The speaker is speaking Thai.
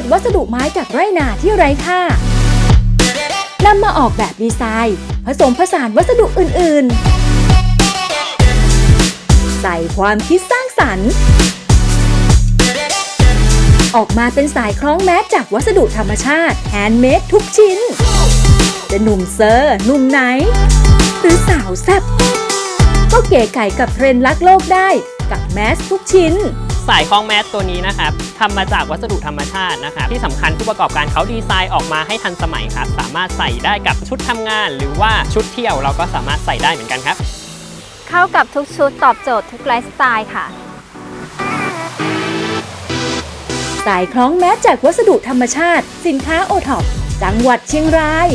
ษวัสดุไม้จากไร่นาที่ไร้ค่านำมาออกแบบดีไซน์ ผสมผสานวัสดุอื่น ๆ ใส่ความคิดสร้างสรรค์ ออกมาเป็นสายคล้องแมสจากวัสดุธรรมชาติแฮนด์เมดทุกชิ้น จะหนุ่มเซอร์หนุ่มไหน หรือสาวแซ่บก็เก๋ไก่กับเทรนด์รักโลกได้กับแมสทุกชิ้น สายคล้องแมสตัวนี้นะครับทำมาจากวัสดุธรรมชาตินะครับที่สำคัญผู้ประกอบการเขาดีไซน์ออกมาให้ทันสมัยครับ สามารถใส่ได้กับชุดทำงาน หรือว่าชุดเที่ยวเราก็สามารถใส่ได้เหมือนกันครับ เข้ากับทุกชุดตอบโจทย์ทุกไลฟ์สไตล์ค่ะสายคล้องแมสจากวัสดุธรรมชาติ สินค้าโอท็อปจังหวัดเชียงราย